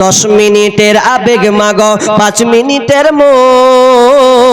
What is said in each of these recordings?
দশ মিনিটের আবেগ মাগ পাঁচ মিনিটের মন।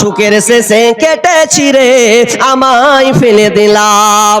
সুখের শেষে কেটেছি রে আমায় ফেলে দিলাম।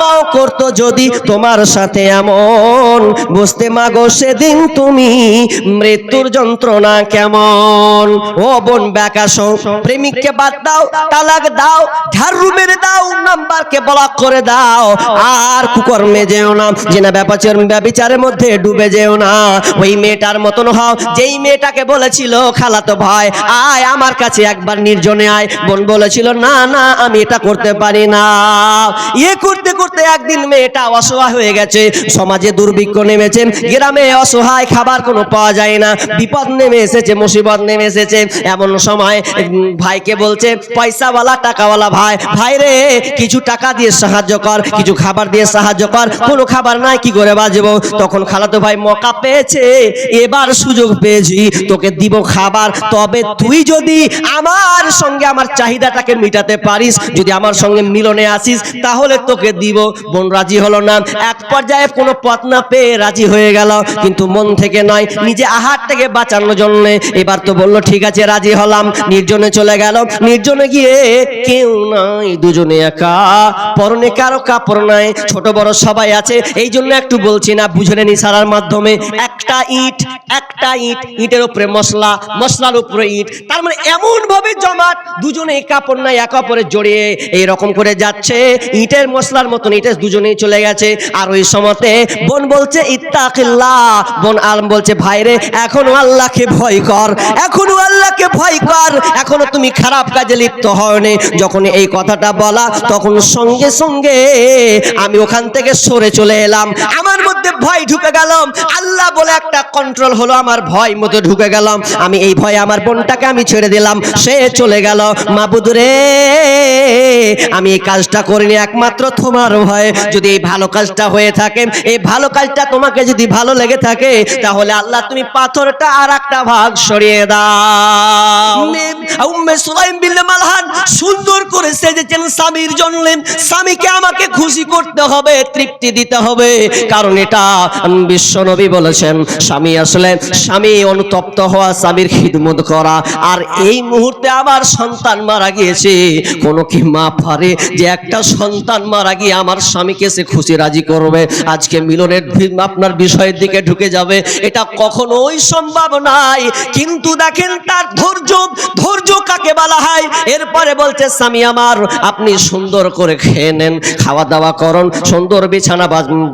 মাও করতো যদি তোমার সাথে এমন। বুঝতে মাগো সেদিন তুমি মৃত্যুর যন্ত্রণা কেমন। ও বোন ব্যাকাশ, প্রেমিককে বাদ দাও, তালাক দাও, ঝাড়ু মেরে দাও, নাম্বারকে ব্লক করে দাও। আর কুকর্মে যেও না, জেনা ব্যাপাচের ব্যবিচারের মধ্যে ডুবে যেও না। ওই মেয়েটার মতন হও, যেই মেয়েটাকে বলেছিল খালাতো ভাই আয় আমার কাছে একবার নির্জনে আয়। বোন বলেছিল, না না, আমি এটা করতে পারি না। ইয়ে করতে করতে একদিন মেয়েটা অসহায় হয়ে গেছে। সমাজে দুর্ভিক্ষ নেমেছে গ্রামে অসহায় খাবার কোনো পাওয়া যায় না। বিপদ নেমে এসেছে, মুসিবত নেমে এসেছে। এমন সময় ভাইকে বলছে, পয়সাওয়ালা, টাকাওয়ালা ভাই ভাই রে, কিছু টাকা দিয়ে সাহায্য কর, কিছু খাবার দিয়ে সাহায্য কর। কোনো খাবার নাই, কি করে বাজবো তখন খালাতো ভাই মকা পেয়েছে, এবার সুযোগ পেয়েছি, তোকে দিব খাবার। তবে তুই যদি আমার সঙ্গে আমার চাহিদাটাকে মিটাতে পারিস, যদি আমার সঙ্গে মিলনে আসিস, তাহলে তোকে দিব, বোন রাজি হলো না। এক পর্যায়ে কোনো পথ না পেয়ে রাজি হয়ে গেল। কিন্তু মন থেকে নয়, নিজে আহার থেকে বাঁচানোর জন্য। এবার তো বলল, ঠিক আছে, রাজি হলাম। নির্জনে চলে গেল। নির্জনে গিয়ে কেউ নাই, দুজনে একা। পরনে কারও কাপড় নাই, ছোট বড় সবাই আছে। এই জন্য একটু বলছি না বুঝে নেন ইশারার মাধ্যমে? একটা ইট একটা ইট, ইটের উপরে মশলা, মশলার উপরে ইট। তার মানে এমন ভাবে জমাট দুজনে কাপড় নাই, এক অপরে জড়িয়ে। এই রকম করে যাচ্ছে। ইটের মশলার মতন ইটে দুজনেই চলে গেছে। আর ওই সময়তে বোন বলছে, ইত্তাকিল্লাহ। বোন আলম বলছে, ভাইরে, এখনও আল্লাহকে ভয় কর, এখনও আল্লাহকে ভয় কর। এখনও তুমি খারাপ কাজে লিপ্ত হওনি। যখন এই কথাটা বলা, তখন সঙ্গে সঙ্গে আমি ওখান থেকে সরে চলে এলাম। আমার মধ্যে ভয় ঢুকে গেলাম আল্লাহ বলে একটা কন্ট্রোল হলো, আমার ভয় মতো ঢুকে গেলাম আমি এই ভয়ে আমার বোনটাকে আমি ছেড়ে দিলাম। সে চলে গেল। মাবুদ রে আমি এই কাজটা করিনি একমাত্র, তোমার ভয় যদি এই ভালো কাজটা হয়ে থাকে, এই ভালো কাজটা তোমাকে যদি ভালো লেগে থাকে, তাহলে আল্লাহ তুমি পাথরটা আর একটা ভাগ সরিয়ে দাও। উম্মে সুলাইম বিন মালহান সুন্দর করে সেজেছেন স্বামীর জন্য। স্বামীকে আমাকে খুশি করতে হবে, তৃপ্তি দিতে হবে। কারণ এটা বিশ্ব নবী বলেছেন, স্বামী আসলে স্বামী অনুতপ্ত হওয়া, স্বামীর খিদমত করা। আর এই মুহূর্তে আমার সন্তান মারা গিয়েছে। কোনো কি মা পারে যে একটা সন্তান মারা গিয়ে আমার স্বামীকে সে খুশি রাজি করবে। আজকে মিলনের আপনার বিষয়ের দিকে ঢুকে যাবে। এটা কখনোই সম্ভব নাই। কিন্তু দেখেন তার ধৈর্য ধৈর্য কাকে বলা হয়? এরপরে বলছে, স্বামী আমার, আপনি সুন্দর করে খেয়ে নেন খাওয়া দাওয়া করুন, সুন্দর বিছানা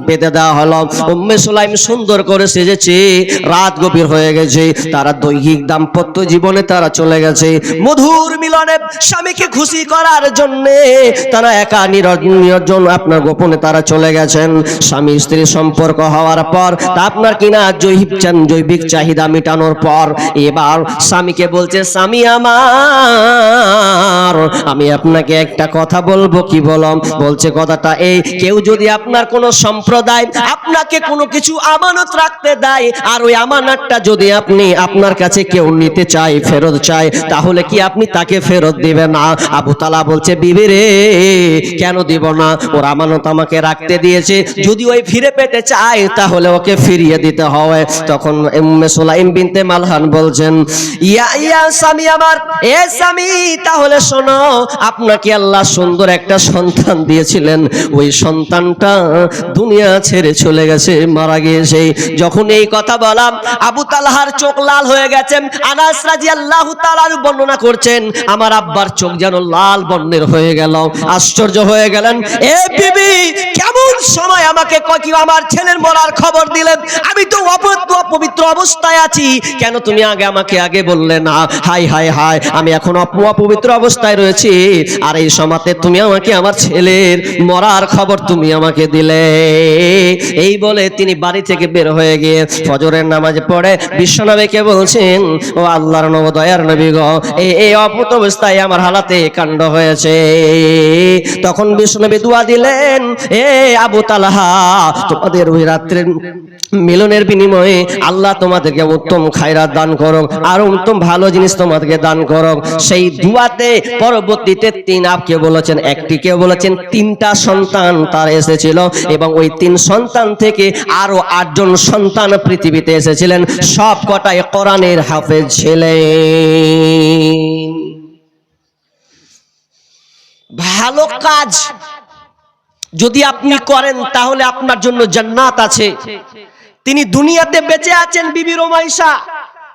বেঁধে দেওয়া হলো। উম্মে সুলাইম সুন্দর করে সেজেছে, রাত গভীর হয়ে গেছে, তারা দৈহিক দাম্পত্য জীবনে তারা চলে গেছে। মধুর মিলনে স্বামীকে খুশি করার জন্যে তারা একা নির- নির্জন আপনার গোপনে তারা চলে গেছেন। স্বামী স্ত্রী সম্পর্ক হওয়ার পর তা আপনার কিনা চান- জৈবিক চাহিদা মেটানোর পর এবার স্বামীকে বলছে, স্বামী আমার, আমি আপনাকে একটা কথা বলব, কি বলম বলছে, কথাটা এই, কেউ যদি আপনার কোনো সম্প্রদায় আপনাকে কোনো কিছু আমানত রাখতে দেয়, আর ওই আমানতটা যদি আপনি আপনার কাছে কেউ নিতে চায়, ফেরত চায়, তাহলে কি আপনি তাকে ফেরত দিবেন না? আবু তালা বলছে বিবির রে, কেন দিব না? ওর আমানত আমাকে রাখতে দিয়েছে। যদি ওই ফিরে পেতে চায়, তাহলে ওকে ফিরিয়ে দিতে হবে। তখন উম্মে সুলাইম বিনতে মালহান বলছেন, ইয়া ইয়া স্বামী আমার, এ স্বামী, তাহলে শোনো, আপনাকে আল্লাহ সুন্দর একটা সন্তান দিয়েছিলেন। ওই সন্তানটা দুনিয়া ছেড়ে চলে গেছে, মারা গিয়েছে। যখন এই কথা বলাম আবু তালহার চোখ লাল হয়ে গেছেন আনাস রাজি আল্লাহ তালার বর্ণনা করছেন, আমার আব্বার চোখ যেন লাল বর্ণের হয়ে গেল। আশ্চর্য হয়ে গেলেন, এ বিবি কেমন সময় আমাকে কি, আমার ছেলের মরার খবর দিলেন। আমি তো অপবিত্র অপবিত্র অবস্থায় আছি। কেন তুমি আগে আমাকে আগে বললে না? হাই হাই হাই আমি এখন অপবিত্র অবস্থায় রয়েছি। আর এই সমাতে তুমি আমাকে আমার ছেলের মরার খবর তুমি আমাকে দিলে। এই বলে তিনি বাড়ি থেকে বের হয়ে গিয়ে ফজরের নামাজ পড়ে বিশ্বনবীকে বলছেন, ও আল্লাহর নব, দয়ার নবী গো এই অপত অবস্থায় আমার হালাতে কাণ্ড হয়েছে। তখন বিশ্বনবী দোয়া দিলেন, এ আবু তালাহা, তোমাদের ওই রাত্রের মিলনের বিনিময়ে আল্লাহ তোমাদেরকে উত্তম খায়রাত দান করো আর উত্তম ভালো জিনিস তোমাদেরকে দান করো সেই দুয়াতে পরবর্তীতে তিন আপকে বলেছেন, একটি কেউ বলেছেন, তিনটা সন্তান তার এসেছিল এবং ওই তিন সন্তান থেকে আরও আটজন সন্তান পৃথিবীতে এসেছিলেন। সব কটাই কোরআনের হাফেজ ছিলেন। ভালো কাজ। যদি আপনি করেন, তাহলে আপনার জন্য জান্নাত আছে। তিনি দুনিয়াতে বেঁচে আছেন, বিবি রোমাইশা।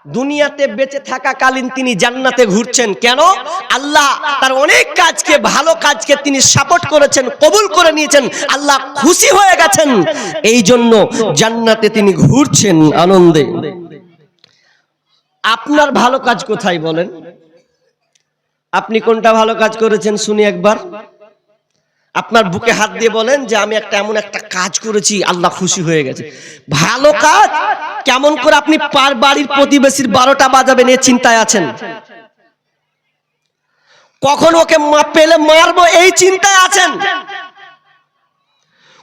দুনিয়াতে বেঁচে থাকাকালীন তিনি জান্নাতে ঘুরছেন। কেন? আল্লাহ তার অনেক কাজকে, ভালো কাজকে তিনি সাপোর্ট করেছেন, কবুল করে নিয়েছেন। আল্লাহ খুশি হয়ে গেছেন। এই জন্য জান্নাতে তিনি ঘুরছেন আনন্দে। আপনার ভালো কাজ কোথায় বলেন? আপনি কোনটা ভালো কাজ করেছেন, শুনি একবার। আপনার বুকে হাত দিয়ে বলেন যে আমি একটা এমন একটা কাজ করেছি, আল্লাহ খুশি হয়ে গেছে। ভালো কাজ? কেমন করে আপনি পার বাড়ির প্রতিবেশীর বারোটা বাজাবেন এ চিন্তায় আছেন? কখন ওকে পেলে মারবো এই চিন্তায় আছেন?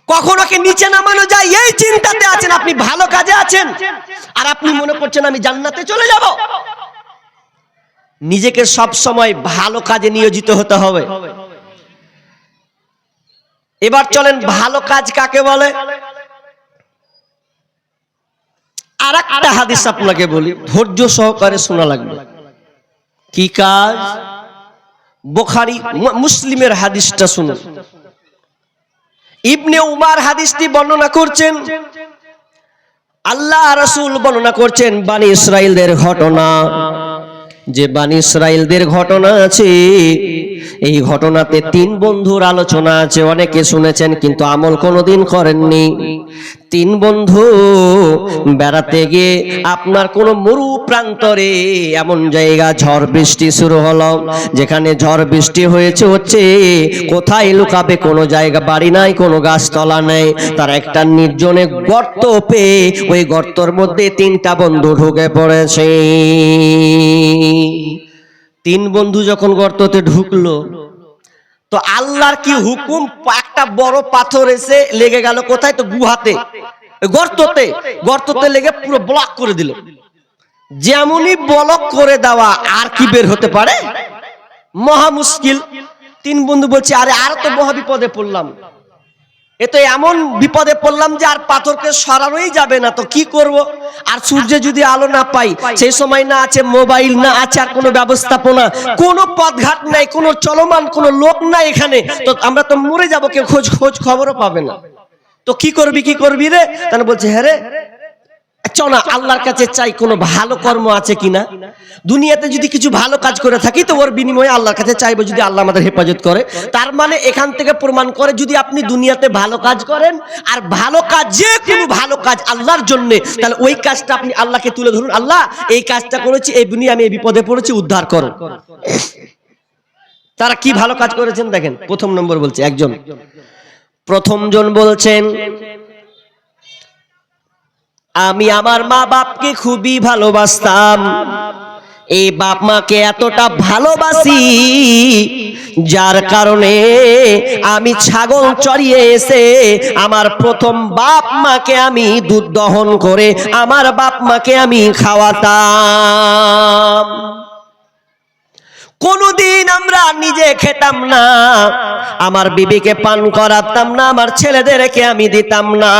কখন ওকে নিচে নামানো যায় এই চিন্তাতে আছেন? আপনি ভালো কাজে আছেন? আর আপনি মনে করছেন আমি জান্নাতে চলে যাব? নিজেকে সব সময় ভালো কাজে নিয়োজিত হতে হবে। এবার চলেন, ভালো কাজ কাকে বলে? আর একটা হাদিস আপনাকে বলি, ধৈর্য সহকারে শোনা লাগবে। কি কাজ? বোখারি মুসলিমের হাদিসটা শুনুন। ইবনে উমার হাদিসটি বর্ণনা করছেন, আল্লাহ রাসূল বর্ণনা করছেন, বানি ইসরাইলদের ঘটনা। যে বাণী ইসরায়েলদের ঘটনা আছে, এই ঘটনাতে তিন বন্ধুর আলোচনা আছে, অনেকে শুনেছেন কিন্তু আমল কোনোদিন করেননি। তিন বন্ধু, বেড়াতে গিয়ে আপনার কোনো মরু প্রান্তরে এমন জায়গা ঝড় বৃষ্টি শুরু হলো। যেখানে ঝড় বৃষ্টি হয়েছে হচ্ছে, কোথায় লুকাবে কোনো জায়গা, বাড়ি নাই, কোনো গাছতলা নেই। তার একটা নির্জনে গর্ত পেয়ে ওই গর্তর মধ্যে তিনটা বন্ধু ঢুকে পড়েছে। তিন বন্ধু যখন গর্ততে ঢুকলো তো আল্লাহর কি হুকুম? একটা বড় পাথর এসে লেগে গেল কোথায়? তো গুহাতে। গর্ততে। গর্ততে লেগে পুরো ব্লক করে দিল। যেমনই ব্লক করে দেওয়া আর কি বের হতে পারে? মহা মুশকিল। তিন বন্ধু বলছে, আরে আর তো মহা বিপদে পড়লাম। এ তো এমন বিপদে পড়লাম যে আর পাথরকে সরানোই যাবে না, তো কি করব? আর সূর্যে যদি আলো না পাই, সেই সময় না আছে মোবাইল, না আছে আর কোনো ব্যবস্থাপনা, কোনো পথঘাট নাই, কোনো চলমান, কোনো লোক নাই এখানে, তো আমরা তো মরে যাব, কেউ খোঁজ খোঁজ খবরও পাবে না। তো কি করবি কি করবি রে? তাহলে বলছে হ্যাঁ রে চল না, আল্লাহর কাছে চাই কোনো ভালো কর্ম আছে কিনা? দুনিয়াতে যদি কিছু ভালো কাজ করে থাকি, তো ওর বিনিময়ে আল্লাহর কাছে চাইব যদি আল্লাহ আমাদের হেফাজত করে। তার মানে এখান থেকে প্রমাণ করে যদি আপনি দুনিয়াতে ভালো কাজ করেন, আর ভালো কাজ, যে কোনো ভালো কাজ আল্লাহর জন্য, তাহলে ওই কাজটা আপনি আল্লাহকে তুলে ধরুন, আল্লাহ, এই কাজটা করেছি, এই দুনিয়া আমি এই বিপদে পড়েছি, উদ্ধার করো। তারা কি ভালো কাজ করেছেন দেখেন, প্রথম নম্বর বলছে একজন। প্রথম জন বলছেন আমি আমার মা বাপকে খুবই ভালোবাসতাম। এই বাপ মাকে এতটা ভালোবাসি, যার কারণে আমি ছাগল চড়িয়ে এসে আমার প্রথম বাপ মাকে আমি দুধ দহন করে আমার বাপ মাকে আমি খাওয়াতাম। কোনদিন আমরা নিজে খেতাম না। আমার বিবিকে পান করাতাম না, আমার ছেলেদেরকে আমি দিতাম না।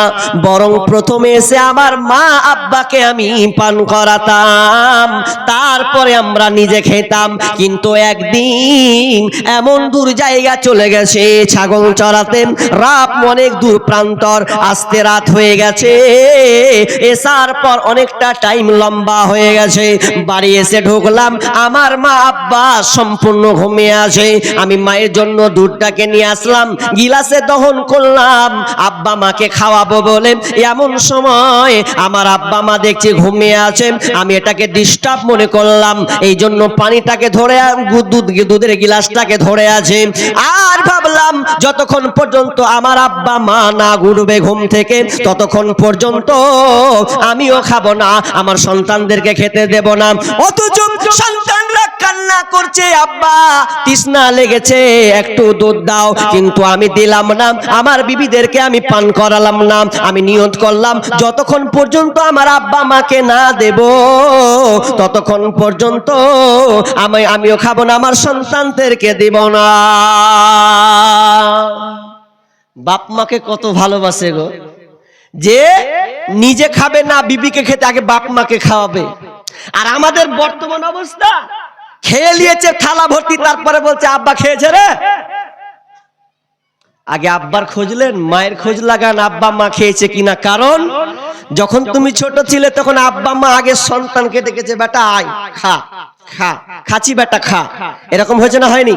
বরং প্রথমে এসে আমার মা আব্বাকে আমি পান করাতাম। তারপরে আমরা নিজে খেতাম। কিন্তু একদিন এমন দূর জায়গা চলে গেছে, ছাগল চড়াতে রাত অনেক দূর প্রান্তর, আসতে রাত হয়ে গেছে। এসার পর অনেকটা টাইম লম্বা হয়ে গেছে। বাড়ি এসে ঢুকলাম, আমার মা আব্বা সম্পূর্ণ ঘুমিয়ে আছে। আমি মায়ের জন্য দুধটাকে নিয়ে আসলাম, গিলাসে দহন করলাম, আব্বা মাকে খাওয়াবো বলে। এমন সময় আমার আব্বা মা দেখছি ঘুমিয়ে আছে, আমি এটাকে ডিস্টার্ব মনে করলাম, এই জন্য পানিটাকে ধরে দুধ দুধের গিলাসটাকে ধরে আছে। আর ভাবলাম, যতক্ষণ পর্যন্ত আমার আব্বা মা না ঘুরবে ঘুম থেকে, ততক্ষণ পর্যন্ত আমিও খাব না, আমার সন্তানদেরকে খেতে দেব না। অথচ সন্তানরা কান্না করছে, আব্বা। তৃষ্ণা লেগেছে, একটু দুধ দাও। কিন্তু আমি দিলাম না। আমার বিবিদেরকে আমি পান করালাম না। আমি নিয়ত করলাম, যতক্ষণ পর্যন্ত আমার আব্বা মাকে না দেব, ততক্ষণ পর্যন্ত আমি, আমিও খাব না। আমার সন্তানদেরকে দিব না। বাপ মাকে কত ভালোবাসে গো। যে নিজে খাবে না, বিবিকে খেতে আগে বাপ মাকে খাওয়াবে। আর আমাদের বর্তমান অবস্থা খেয়ে নিয়েছে, থালা ভর্তি, তারপরে বলছে, আব্বা খেয়েছে রে। আগে আব্বার খুঁজলেন, মায়ের খোঁজ লাগান, আব্বা মা খেয়েছে কিনা, কারণ যখন তুমি ছোট ছিলে, তখন আব্বা মা আগে সন্তানকে ডেকেছে, বেটা, আয়, খা খা খাচি বেটা, খা। এরকম হয়েছে না হয়নি?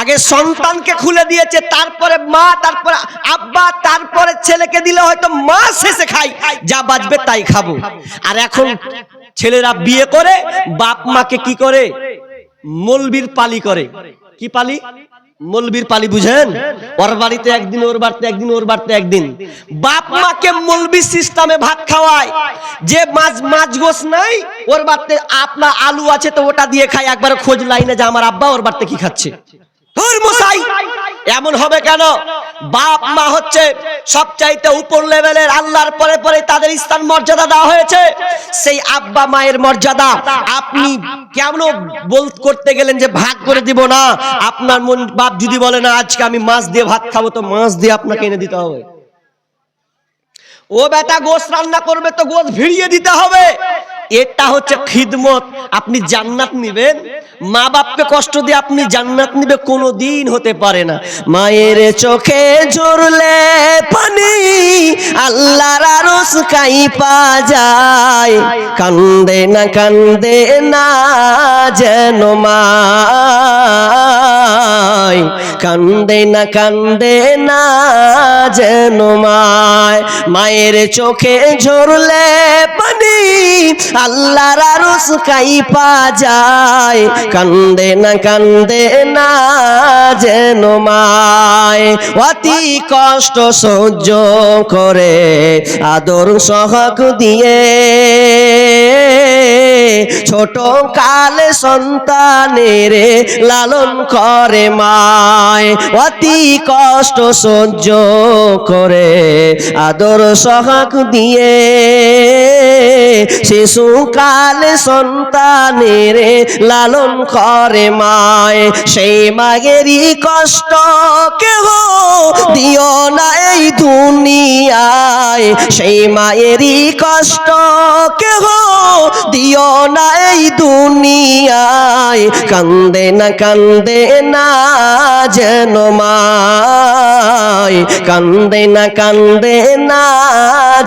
আগে সন্তানকে খুলে দিয়েছে, তারপরে মা, তারপরে আব্বা, তারপরে ছেলেকে দিলে হয়তো মা শেষে খাই যা বাজবে তাই খাব। আর এখন ছেলেরা বিয়ে করে, বাপ মাকে কি করে? মলবির পালি করে। কি পালি? মলবির পালি বুঝেন? ওর বাড়িতে একদিন, ওর বাড়িতে একদিন, ওর বাড়িতে একদিন। বাপ মাকে মলবি সিস্টেমে ভাত খাওয়ায়। যে মাছ মাছ গোস নাই, ওর বাড়িতে আপনা আলু আছে তো ওটা দিয়ে খায়। একবার খোঁজ লাইনে যে, আমার আব্বা ওর বাড়িতে কি খাচ্ছে? এমন হবে কেন? বাপ মা হচ্ছে সবচাইতে উপর লেভেলের আল্লাহর পরে পরে তাদের স্থান মর্যাদা দেওয়া হয়েছে। সেই আব্বা মায়ের মর্যাদা আপনি কেমন বল করতে গেলেন যে ভাগ করে দিব না? আপনার মন বাপ যদি বলে, না, আজকে আমি মাছ দিয়ে ভাত খাব, তো মাছ দিয়ে আপনাকে এনে দিতে হবে। ও বেটা গোশ রান্না করবে, তো গোশ ভিড়িয়ে দিতে হবে। এটা হচ্ছে খিদমত। আপনি জান্নাত নিবেন। মা বাপকে কষ্ট দিয়ে আপনি জান্নাত নিবে কোনো দিন হতে পারে না। মায়ের চোখে ঝরলে পানি, আল্লাহর আরস কাই পা যায়। কান্দে না কান্দে না যেন মায়। কান্দে না কান্দে না যেন মায়। মায়ের চোখে ঝরলে পানি আল্লাহর আরস কাই পা যায়। কান্দে না কান্দে না যেন মায়। অতি কষ্ট সহ্য করে আদর সহক দিয়ে। ছোট কালে সন্তানের লালন করে মায়। অতি কষ্ট সহ্য করে আদর সহাক দিয়ে। শিশু কালে সন্তানের লালন করে মায়। সেই মাগেরই কষ্ট কেহ দিও না এই দুনিয়ায়। সেই মায়েরই কষ্ট কেহ দিও কান্দে না কান্দে না যেন মায়। কান্দে না কান্দে না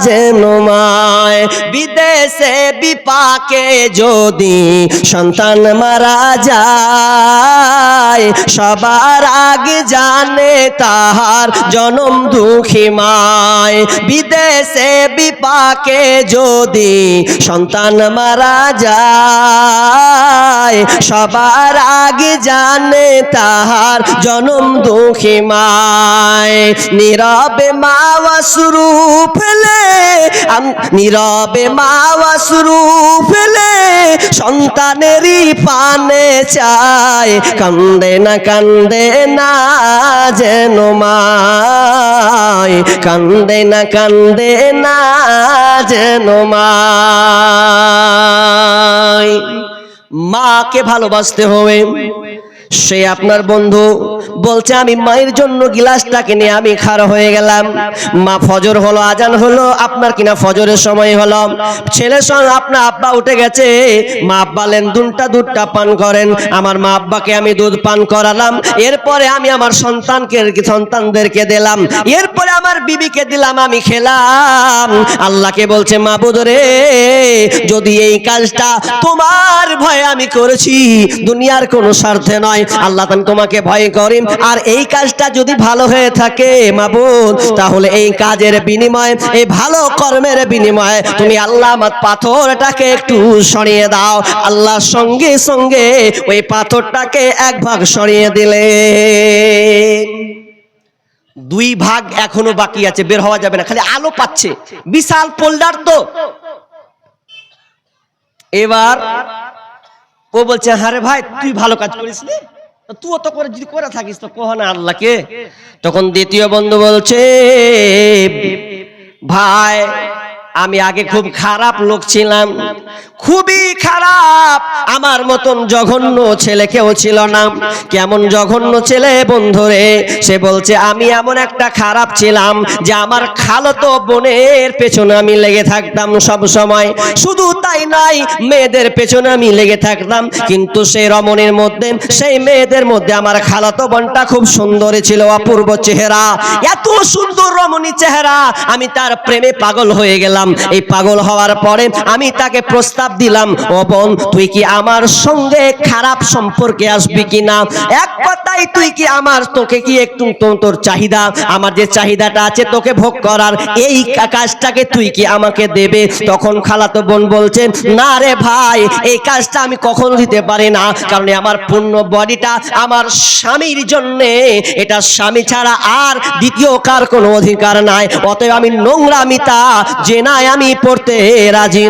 যেন মায়। বিদেশে বিপাকে যদি সন্তান মারা যায়, সবার আগে জানে তাহার জনম দুঃখী মায়। বিদেশে বিপাকে যদি সন্তান মারা যায় সবার আগে জানে তাহার জনম দুঃখী মায়। নীরবে মাওয়া শুরু ফেলে নীরবে মাওয়া শুরু ফেলে সন্তানেরই পানে চায়। কান্দে না কান্দে না যেন মায়। কান্দে না কান্দে না যেন মায়। মাকে ভালোবাসতে হবে। সে আপনার বন্ধু বলছে, আমি মায়ের জন্য গিলাসটাকে নিয়ে আমি খাড়া হয়ে গেলাম। মা ফজর হলো, আজান হলো, আপনার কিনা ফজরের সময় হলো। ছেলের সঙ্গে আপনার আব্বা উঠে গেছে। মা আব্বালেন দুধটা দুধটা পান করেন। আমার মা আব্বাকে আমি দুধ পান করালাম। এরপরে আমি আমার সন্তানকে, সন্তানদেরকে দিলাম। এরপরে আমার বিবিকে দিলাম, আমি খেলাম। আল্লাহকে বলছে মা রে, যদি এই কাজটা তোমার ভয়ে আমি করেছি, দুনিয়ার কোনো স্বার্থে নয়। আল্লাহ তোমাকে ভয় করি আর এই কাজটা যদি ভালো হয়ে থাকে মাবুদ তাহলে এই কাজের বিনিময়ে, এই ভালো কর্মের বিনিময়ে তুমি আল্লাহ পাথরটাকে একটু সরিয়ে দাও। আল্লাহ সঙ্গে সঙ্গে ওই পাথরটাকে এক ভাগ সরিয়ে দিলে দুই ভাগ এখনও বাকি আছে, বের হওয়া যাবে না, খালি আলো পাচ্ছে। বিশাল পোল্ডার তো। এবার ও বলছে হারে ভাই, তুই ভালো কাজ করিস তুই অত করে যদি করে থাকিস, তো কহ না আল্লাহকে। তখন দ্বিতীয় বন্ধু বলছে, ভাই আমি আগে খুব খারাপ লোক ছিলাম। খুবই খারাপ। আমার মতন জঘন্য ছেলে কেউ ছিল না। কেমন জঘন্য ছেলে বন্ধুরে সে বলছে আমি এমন একটা খারাপ ছিলাম যে আমার খালতো বোনের পেছনে আমি লেগে থাকতাম সব সময়। শুধু তাই নাই মেয়েদের পেছনে আমি লেগে থাকতাম। কিন্তু সেই রমণীর মধ্যে সেই মেয়েদের মধ্যে আমার খালাতো বোনটা খুব সুন্দর ছিল অপূর্ব চেহারা। এত সুন্দর রমণী চেহারা। আমি তার প্রেমে পাগল হয়ে গেলাম। এই পাগল হওয়ার পরে আমি তাকে প্রস্তাব দিলাম, ও বোন, তুই কি আমার সঙ্গে খারাপ সম্পর্কে আসবি কিনা? এক কথাই তুই কি আমার তোকে কি একটু তোর চাহিদা? আমার যে চাহিদাটা আছে তোকে ভোগ করার, এই কাজটাকে তুই কি আমাকে দেবে? তখন খালাতো বোন বলছে, না রে ভাই, এই কাজটা আমি কখনো দিতে পারি না, কারণ আমার পূর্ণ বডিটা আমার স্বামীর জন্যে। এটা স্বামী ছাড়া আর দ্বিতীয় কার কোনো অধিকার নাই। অতএব আমি নোংরামিতা জেনায় আমি পড়তে রাজি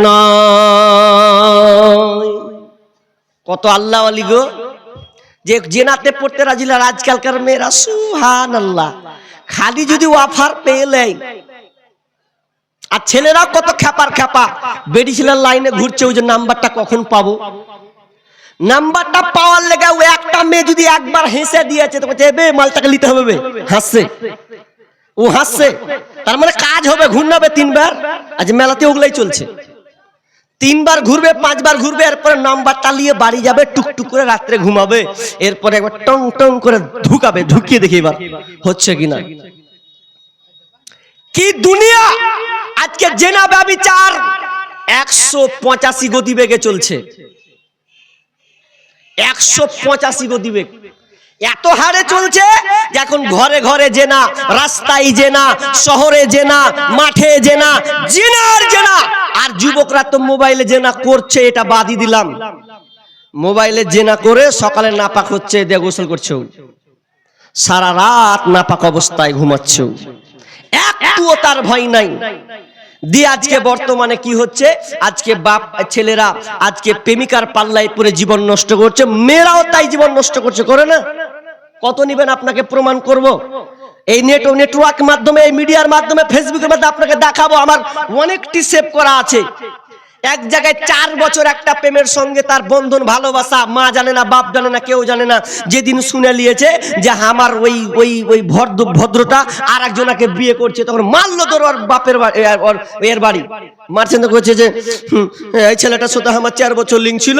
কত আল্লাহ আলী গো। যে জেনাতে পড়তে রাজি না, আজকালকার মেয়েরা সুহান আল্লাহ খালি যদি অফার পেয়ে আর ছেলেরা কত খ্যাপার খ্যাপা। বেডি ছেলের লাইনে ঘুরছে, ওই যে নাম্বারটা কখন পাবো? নাম্বারটা পাওয়ার লেগে ও একটা মেয়ে যদি একবার হেসে দিয়েছে, তো বলছে বে, মালটাকে নিতে হবে হাসছে। ও হাসছে। তার মানে কাজ হবে ঘুরনাবে তিনবার। আজ মেলাতে ওগুলাই চলছে। তিনবার ঘুরবে, পাঁচবার ঘুরবে, এরপরে নাম্বারটা নিয়ে বাড়ি যাবে, টুকটুক করে রাত্রে ঘুমাবে। এরপরে একবার টং টং করে ঢুকাবে, ঢুকিয়ে দেখি এবার হচ্ছে কিনা। কি দুনিয়া! আজকে জেনা ব্যবিচার। একশো পঁচাশি গতি বেগে চলছে। একশো পঁচাশি গতি বেগ এত হারে চলছে যে এখন ঘরে ঘরে জেনা রাস্তায় জেনা শহরে জেনা মাঠে জেনা জেনার জেনা আর যুবকরা তো মোবাইলে জেনা করছে, এটা বাদই দিলাম মোবাইলে জেনা করে সকালে নাপাক হচ্ছে দিয়ে গোসল করছে ও। সারা রাত নাপাক অবস্থায় ঘুমাচ্ছে ও। একটুও তার ভয় নাই দিয়ে আজকে বর্তমানে কি হচ্ছে? আজকে বাপ ছেলেরা আজকে প্রেমিকার পাল্লায় পরে জীবন নষ্ট করছে, মেয়েরাও তাই জীবন নষ্ট করছে, করে না? কত নিবেন আপনাকে প্রমাণ করব? এই নেট নেটওয়ার্ক মাধ্যমে, এই মিডিয়ার মাধ্যমে ফেসবুকের মাধ্যমে আপনাকে দেখাবো, আমার অনেকটি সেভ করা আছে। এক জায়গায় চার বছর একটা প্রেমের সঙ্গে তার বন্ধন ভালোবাসা, মা জানে না, বাপ জানে না, কেউ জানে না। যেদিন শুনে নিয়েছে যে আমার ওই ওই ওই ভদ্র, ভদ্রটা আর একজনাকে বিয়ে করছে, তখন মারলো তোর ওর বাপের এর বাড়ি। মারছেন তো করছে যে এই ছেলেটা সাথে আমার চার বছর লিঙ্ক ছিল।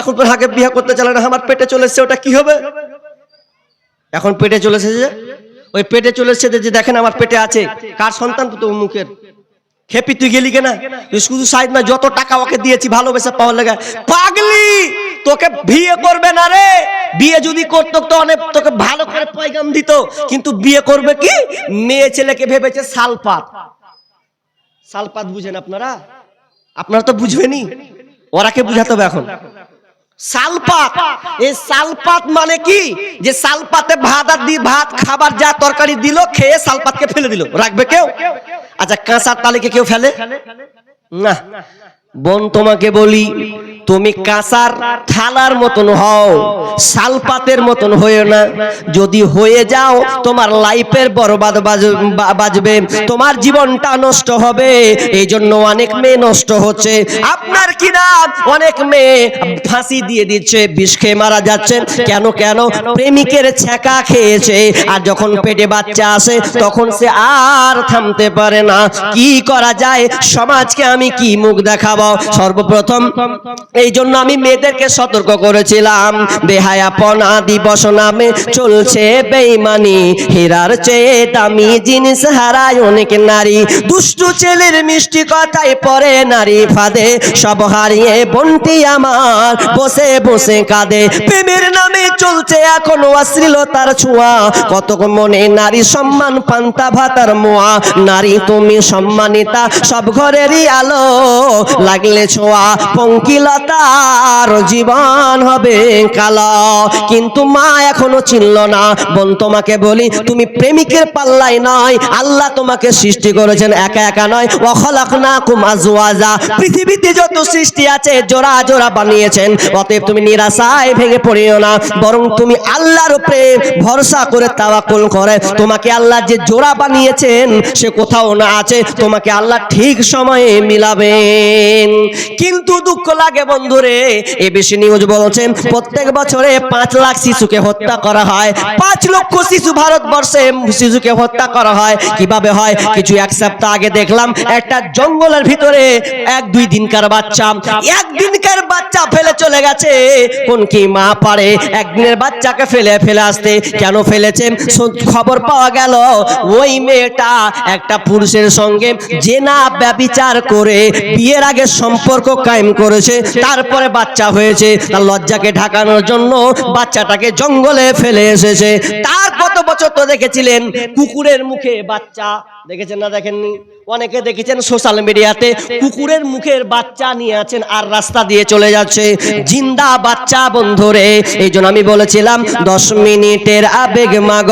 এখন তো হাকে বিয়ে করতে চালে না, আমার পেটে চলে এসছে, ওটা কি হবে? এখন পেটে চলে এসেছে? ওই পেটে চলে এসেছে যে, দেখেন আমার পেটে আছে। কার সন্তান? তো মুখের। খেপি তুই গেলি কেনা? শুধু সাইড না, যত টাকা ওকে দিয়েছি ভালোবেসে পাওয়ার লেগে। পাগলি, তোকে বিয়ে করবে না রে। বিয়ে যদি করতো, তো অনেক তোকে ভালো করে পয়গাম দিত। কিন্তু বিয়ে করবে কি? মেয়ে ছেলেকে ভেবেছে সালপাত সালপাত বুঝেন আপনারা? আপনারা তো বুঝবেনি ওরাকে বুঝাতে হবে এখন? সালপাত এই সালপাত মানে কি? যে সালপাতে ভাত আর দি ভাত, খাবার যা তরকারি দিল, খেয়ে সালপাতকে ফেলে দিল। রাখবে কেউ? আচ্ছা কাঁচার তালিকে কেউ ফেলে? না। বোন তোমাকে বলি তুমি কাঁচার থালার মতন হও, শালপাতের মতন হয়েও না। যদি হয়ে যাও, তোমার লাইফের বরবাদ বাজবে, তোমার জীবনটা নষ্ট হবে এই জন্য অনেক মেয়ে নষ্ট হচ্ছে। আপনার কি না? অনেক মেয়ে ফাঁসি দিয়ে দিচ্ছে, বিষ খেয়ে মারা যাচ্ছে। কেন কেন? প্রেমিকের ছ্যাঁকা খেয়েছে, আর যখন পেটে বাচ্চা আসে, তখন সে আর থামতে পারে না। কি করা যায়? সমাজকে আমি কি মুখ দেখাবো? সর্বপ্রথম এই জন্য আমি মেয়েদেরকে সতর্ক করেছিলাম। বেহায়াপনা দিবস নামে চলছে বেইমানি। হীরার চেয়ে দামি জিনিস হারায় অনেক নারী। দুষ্টু ছেলের মিষ্টি কথায় পরে নারী ফাঁদে। সব হারিয়ে বন্টি আমার বসে বসে কাঁদে। প্রেমের নামে চলছে এখন অশ্লীলতার ছোঁয়া। কত মনে নারী সম্মান পান্তা ভাতার মোয়া। নারী তুমি সম্মানিতা, সব ঘরেরই আলো। লাগলে ছোঁয়া পঙ্কিলতার জীবন হবে কালো। কিন্তু মা এখনও চিনল না। বোন তোমাকে বলি, তুমি প্রেমিকের পাল্লাই নয়। আল্লাহ তোমাকে সৃষ্টি করেছেন, একা একা নয়। অখলাকনা কুমাজুয়াজা পৃথিবীতে যত সৃষ্টি আছে, জোড়া জোড়া বানিয়েছেন। অতএব তুমি নিরাশায় ভেঙে পড়িও না। বরং তুমি আল্লাহর উপরে ভরসা করে তাওয়াক্কুল করে। তোমাকে আল্লাহ যে জোড়া বানিয়েছেন, সে কোথাও না আছে। তোমাকে আল্লাহ ঠিক সময়ে মিলাবেন। কিন্তু দুঃখ লাগে বন্ধুরে এবিসি নিউজ বলছেন, প্রত্যেক বছরে পাঁচ লাখ শিশুকে হত্যা করা হয়। পাঁচ লক্ষ শিশু ভারতবর্ষে শিশুকে হত্যা করা হয়। কীভাবে হয়? কিছু এক সপ্তাহ আগে দেখলাম, একটা জঙ্গলের ভিতরে এক দুই দিনকার বাচ্চা। একদিনকার বাচ্চা ফেলে চলে গেছে। কোন কি মা পারে? একদিনের বাচ্চাকে ফেলে ফেলে আসতে কেন ফেলেছে খবর পাওয়া গেল, ওই মেয়েটা একটা পুরুষের সঙ্গে জেনা ব্যবিচার করে বিয়ের আগে সম্পর্ক কায়েম করেছে, তারপরে বাচ্চা হয়েছে। তার লজ্জাকে ঢাকানোর জন্য বাচ্চাটাকে জঙ্গলে ফেলে এসেছে। তার কত বছর তো দেখেছিলেন? কুকুরের মুখে বাচ্চা। দেখেছেন না দেখেননি? অনেকে দেখেছেন সোশ্যাল মিডিয়াতে কুকুরের মুখের বাচ্চা নিয়ে আছেন আর রাস্তা দিয়ে চলে যাচ্ছে। জিন্দা বাচ্চা বন্ধুরে, এই জন্য আমি বলেছিলাম, দশ মিনিটের আবেগ মাগ।